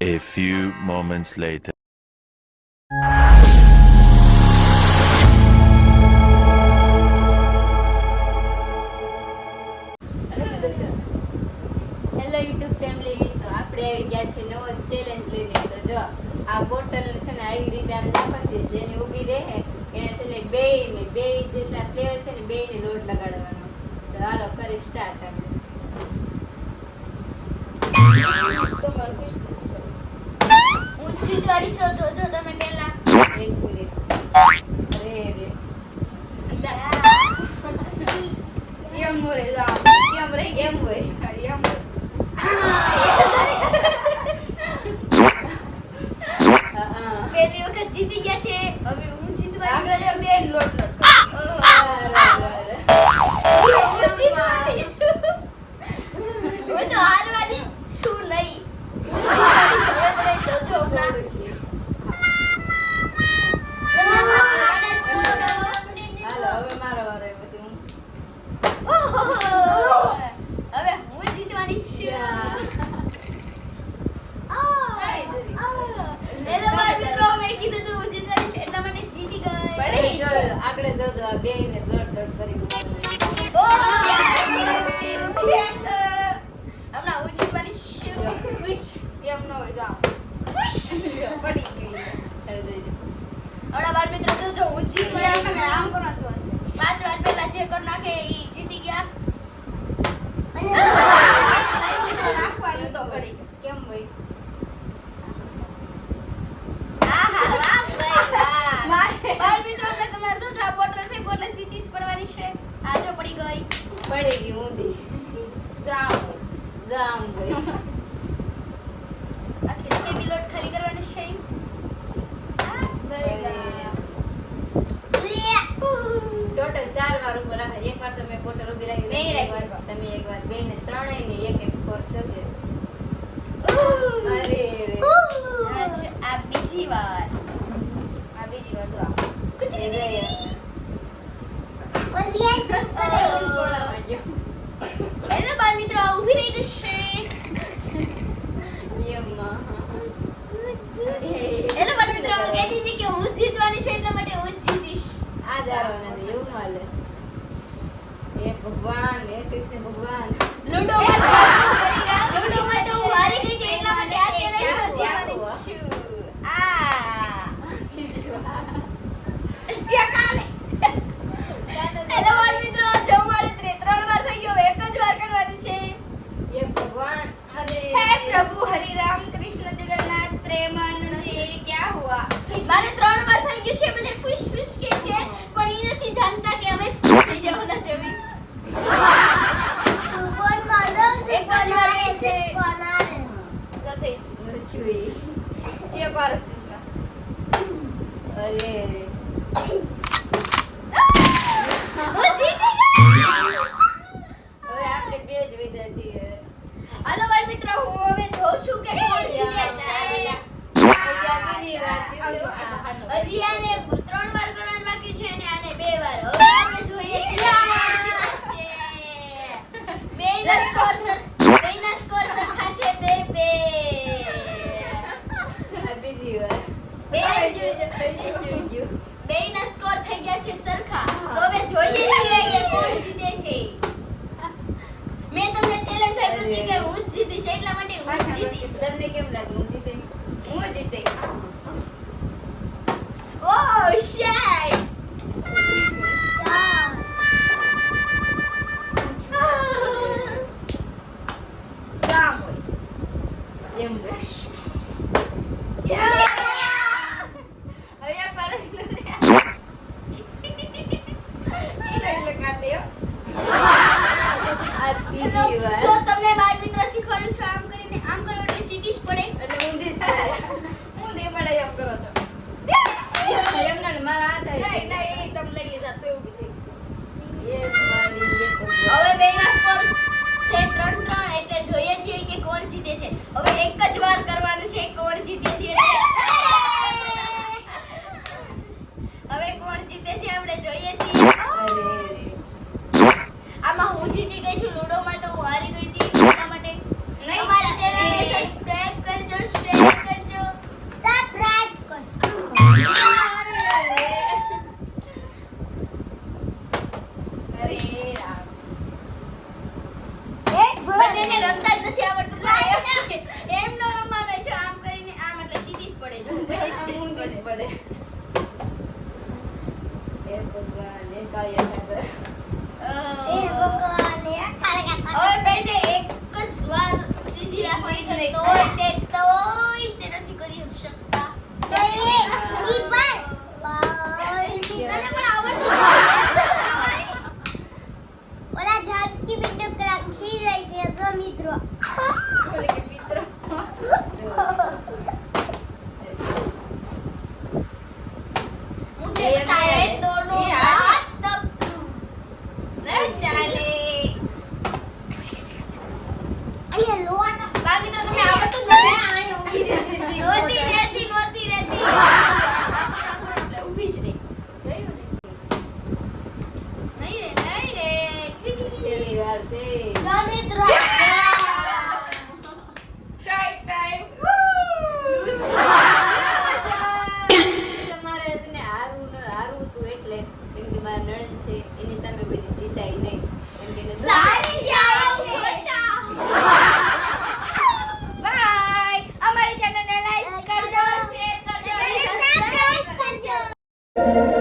A few moments later. Hello YouTube family તો આપણે આવી ગયા છે નવો ચેલેન્જ લઈને તો જો, આ બોટલ છે ને આવી રીતે આમ નાખવાથી જેની ઊભી રહે એને છે ને બે ને બે જેટલા ફ્લેવર છે ને બે ને લોટ લગાડવાનો તો હાલો, કરી સ્ટાર્ટ આપણે તમારું question છે. હું જીતવાળી છો જોજો તમે પહેલા. એક મિનિટ અરે. રે એમ હોય એમ રહી એમ હોય. એમ હા, હા. પહેલી વખત જીતી ગયા છે. હવે હું જીતવા આગળ બે લોટ કરી હમણાં હું જીતવાની છું જો, ખુશ. એમ ન હોય ખુશ પડી ગઈ હવે જોઈ લો. હમણાં બાળ મિત્રો જોજો હું જીતવાની આમ કરો તો પાંચ વાર પહેલા જે કર નાખે એ જીતી ગયા રાખવાનું તો કરી કેમ ભાઈ આહા, વાહ ભાઈ, વાહ. બાળ મિત્રો આપણે તમે જોજો બોટલ એટલે સીધી જ પડવાની છે? આ જો પડી ગઈ. પડી ગઈ ઊંધી. જામ જામ ગઈ. આખી બેબી લોટ ખાલી કરવાની છે ટોટલ ચાર વાર ઉપર રાખે. એક વાર તો મેં બોટલ ઊભી રાખી બે એક વાર તમે એક વાર. બે ને ત્રણેય ને એક એક સ્કોર થશે અરે રે. આ બીજી વાર. આ બીજી વાર તો આ. કુછ એ જોઈએ. બોલાવા ગયો. એટલે બાળ મિત્રો આ ઊભી રહી જશે. એટલે બાળ મિત્રો કહેતી હતી કે હું જીતવાની છે એટલા માટે હું જીતીશ. આ જ હારવાના છે, એવું હાલે. હે ભગવાન હે કૃષ્ણ ભગવાન. લૂડો હજી આને ત્રણ વાર કરવાનું બાકી છે અને આને બે વાર. હવે આપણે જોઈએ છીએ છે. સ્કોર બેયના સ્કોર સરખા છે બે બે. બીજી વાર. બે. બેયના સ્કોર થઈ ગયા છે સરખા. તો હવે જોઈએ છીએ કે કોણ જીતે છે. મેં તમને ચેલેન્જ આપ્યું છે કે હું જ જીતીશ એટલા માટે હું જીતીશ. તમને કેમ લાગે હું જીતે. હું જીતે. ઓહ શેટ કામ હોય એમ બોલ. હવે આ પરસ નથી એટલે કાઢે હો. જીતી ગઈ છું લૂડોમાં તો હું હારી ગઈ હતી. એટલા માટે અમારી ચેનલને સબસ્ક્રાઇબ કરજો શેર કરજો. સબસ્ક્રાઇબ કરજો. બંનેને એમ ન રમવાનું આમ કરીને આમ એટલે સીધી જ પડે કરે તોય તે તોય તે નથી કરી શકતા તો એ ઈ જાય છે Thank you.